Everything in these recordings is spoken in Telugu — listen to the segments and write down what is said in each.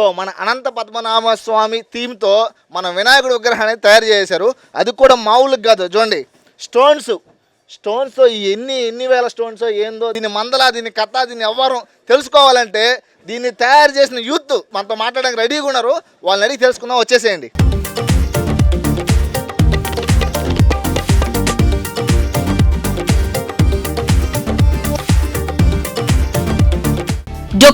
ఇదిగో మన అనంత పద్మనాభ స్వామి థీమ్తో మన వినాయకుడు విగ్రహాన్ని తయారు చేశారు. అది కూడా మామూలుగా కాదు. చూడండి స్టోన్స్ స్టోన్స్ ఎన్ని ఎన్ని వేల స్టోన్స్ ఏందో దీని మందల దీని కథ దీని ఎవ్వరం తెలుసుకోవాలంటే దీన్ని తయారు చేసిన యూత్ మనతో మాట్లాడడానికి రెడీగా ఉన్నారు. వాళ్ళని అడిగి తెలుసుకుందాం వచ్చేసేయండి.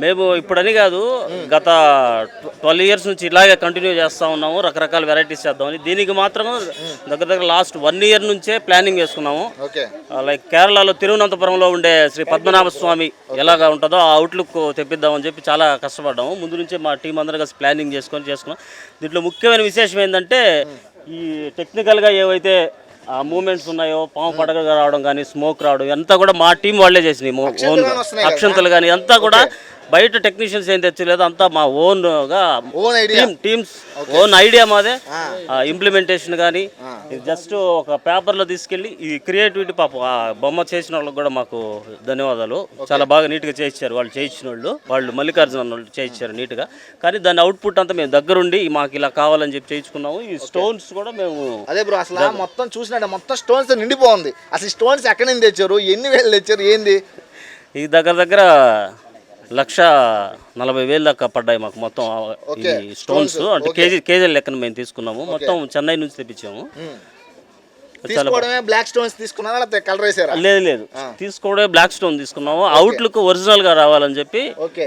మేము ఇప్పుడని కాదు గత ట్వెల్వ్ ఇయర్స్ నుంచి ఇలాగే కంటిన్యూ చేస్తూ ఉన్నాము రకరకాల వెరైటీస్ చేద్దామని. దీనికి మాత్రం దగ్గర దగ్గర లాస్ట్ వన్ ఇయర్ నుంచే ప్లానింగ్ చేసుకున్నాము. ఓకే. లైక్ కేరళలో తిరువనంతపురంలో ఉండే శ్రీ పద్మనాభ స్వామి ఎలాగా ఉంటుందో ఆ అవుట్లుక్ తెప్పిద్దామని చెప్పి చాలా కష్టపడ్డాము. ముందు నుంచే మా టీం అందరూ కలిసి ప్లానింగ్ చేసుకొని చేసుకున్నాం. దీంట్లో ముఖ్యమైన విశేషం ఏంటంటే ఈ టెక్నికల్గా ఏవైతే ఆ మూమెంట్స్ ఉన్నాయో పాము పడగగా రావడం కానీ స్మోక్ రావడం అంతా కూడా మా టీం వాళ్ళే చేసినాయి? అక్షంతలు కానీ అంతా కూడా బయట టెక్నీషియన్స్ ఏం తెచ్చలేదు అంతా మా ఓన్గా own idea. Team teams. Own idea మాదే. ఇంప్లిమెంటేషన్ కానీ జస్ట్ ఒక పేపర్లో తీసుకెళ్ళి ఈ క్రియేటివిటీ పాప ఆ బొమ్మ చేసిన వాళ్ళకి కూడా మాకు ధన్యవాదాలు. చాలా బాగా నీట్గా చేయించారు వాళ్ళు చేయించిన వాళ్ళు. వాళ్ళు మల్లికార్జున వాళ్ళు చేయించారు నీట్గా. కానీ దాని అవుట్పుట్ అంతా మేము దగ్గరుండి మాకు ఇలా కావాలని చెప్పి చేయించుకున్నాము. ఈ స్టోన్స్ కూడా మేము అదే బ్రో అసలు మొత్తం చూసినట్టు మొత్తం స్టోన్స్ నిండిపోతుంది అసలు స్టోన్స్ ఎక్కడి నుంచి తెచ్చారు? ఎన్ని వేలు తెచ్చారు? ఏంది? ఈ దగ్గర దగ్గర లక్ష నలభై వేలు దాకా పడ్డాయి మాకు మొత్తం. ఈ స్టోన్స్ అంటే. కేజీ కేజీల లెక్కన మేము తీసుకున్నాము. మొత్తం చెన్నై నుంచి తెప్పించాము. తీసుకోవడమే బ్లాక్ స్టోన్స్ తీసుకున్నారా? లేకపోతే కలర్ వేసారా? లేదు లేదు. తీసుకోవడే బ్లాక్ స్టోన్ తీసుకున్నాము. అవుట్లుక్ ఒరిజినల్గా రావాలని చెప్పి.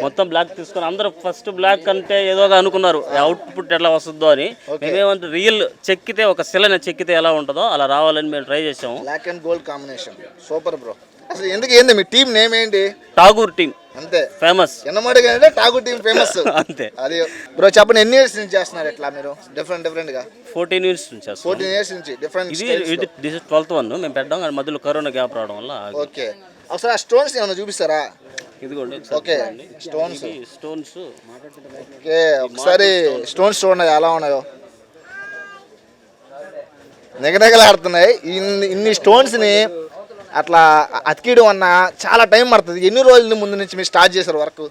మొత్తం బ్లాక్ తీసుకుని అందరూ ఫస్ట్ బ్లాక్ అంటే ఏదోగా అనుకున్నారు. అవుట్పుట్ ఎట్లా వస్తుందో అని. మేమేమంటే రియల్ చెక్కితే ఒక శిలని చెక్కితే ఎలా ఉంటుందో అలా రావాలని మేము ట్రై చేసాము. Black and gold combination super bro అసలు ఎందుకు ఏంది మీ టీం నేమ్ ఏంటి? టాగూర్ టీం అంతే. ఫేమస్ ఎన్నమాటగా అంటే టాగు టీం ఫేమస్ అంతే. అది బ్రో చెప్పండి ఎన్ని ఇయర్స్ నుంచి చేస్తున్నారు ఇట్లా మీరు? డిఫరెంట్ డిఫరెంట్గా. ఫోర్టీన్ ఇయర్స్ నుంచి ఫోర్టీన్ ఇయర్స్ నుంచి డిఫరెంట్ ఇది ఇది దిస్ ట్వెల్త్ వన్ మేము పెట్టాం కానీ మధ్యలో కరోనా గ్యాప్ రావడం వల్ల ఓకే. ఒకసారి ఆ స్టోన్స్ ఏమైనా చూపిస్తారా? ఇదిగోండి. ఓకే. Stones stones okay. ఒకసారి స్టోన్స్ చూడండి ఎలా ఉన్నాయో. నిగనిగలాడుతున్నాయి ఇన్ని ఇన్ని స్టోన్స్ని అట్లా అతికియడం అన్న చాలా టైం పడుతుంది. ఎన్ని రోజుల ముందు నుంచి మీరు స్టార్ట్ చేశారు వర్క్?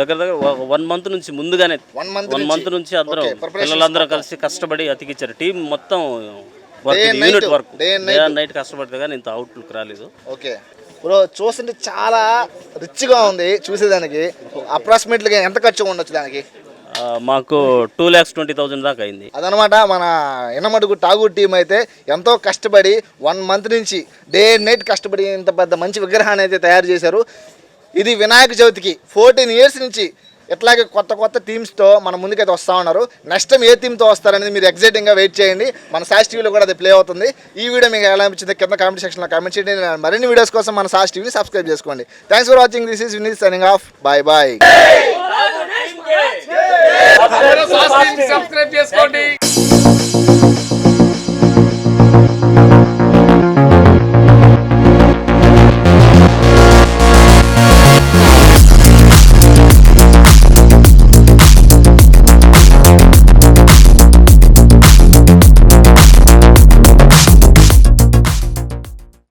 దగ్గర దగ్గర వన్ మంత్ నుంచి ముందుగానే. One month one? మంత్ నుంచి అందరం పిల్లలందరూ కలిసి కష్టపడి అతికిచ్చారు. టీం మొత్తం unit work day. And night కష్టపడితే కానీ ఇంత అవుట్లుక్ రాలేదు. ఓకే బ్రో చూస్తుంటే చాలా రిచ్గా ఉంది చూసేదానికి. అప్రాక్సిమేట్లీగా ఎంత ఖర్చు ఉండొచ్చు దానికి? మాకు టూ ల్యాక్స్ ట్వంటీ థౌజండ్ దాకా అయింది. అదనమాట మన ఇనమడుగు టాగూర్ టీం అయితే ఎంతో కష్టపడి వన్ మంత్ నుంచి డే అండ్ నైట్ కష్టపడి ఇంత పెద్ద మంచి విగ్రహాన్ని అయితే తయారు చేశారు. ఇది వినాయక చవితికి ఫోర్టీన్ ఇయర్స్ నుంచి ఇట్లాగే కొత్త కొత్త టీమ్స్తో మన ముందుకైతే వస్తూ ఉన్నారు. నెక్స్ట్ టైం ఏ టీంతో వస్తారనేది మీరు ఎగ్జైటింగ్గా వెయిట్ చేయండి. మన సాస్ టీవీలో కూడా అది ప్లే అవుతుంది. ఈ వీడియో మీకు ఎలా అనిపించింది కింద కామెంట్ సెక్షన్లో కామెంట్ చేయండి. మరిన్ని వీడియోస్ కోసం మన సాస్ టీవీని సబ్స్క్రైబ్ చేసుకోండి. Thanks for watching this is Vineeth signing off bye bye